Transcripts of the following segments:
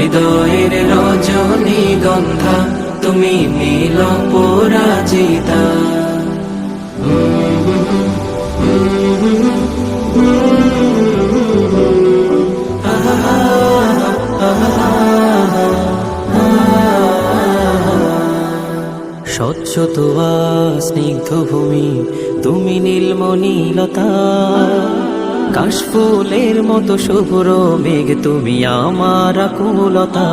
হৃদয়ের রজনী গন্ধা তুমি নীল পরাজিতা। স্বচ্ছ স্নিগ্ধ ভূমি তুমি নীলমণিলতা। কাশফুলের মতো শুভ্র মেঘ, তুমি আমার আকুলতা।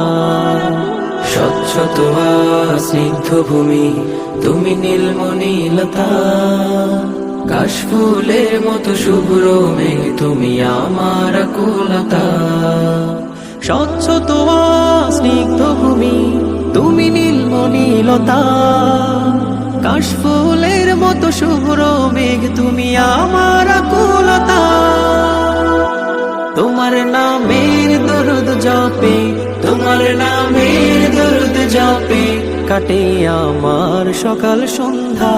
স্বচ্ছ তোয়া স্নিগ্ধ ভূমি, তুমি নীলমণিলতা। কাশফুলের মতো শুভ্র মেঘ, তুমি আমার আকুলতা। স্বচ্ছ তোয়া স্নিগ্ধ ভূমি, তুমি নীলমণিলতা। কাশফুলের মতো শুভ্র মেঘ, তুমি আমার তোমার নামের দরুদ জপে, তোমার নামের দরুদ জপে, কাটে আমার সকাল সন্ধ্যা।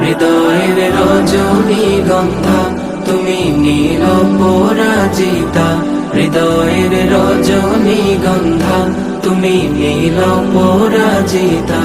হৃদয়ের রজনী গন্ধা, তুমি নীল পরাজিতা। হৃদয়ের রজনী গন্ধা, তুমি নীল পরাজিতা।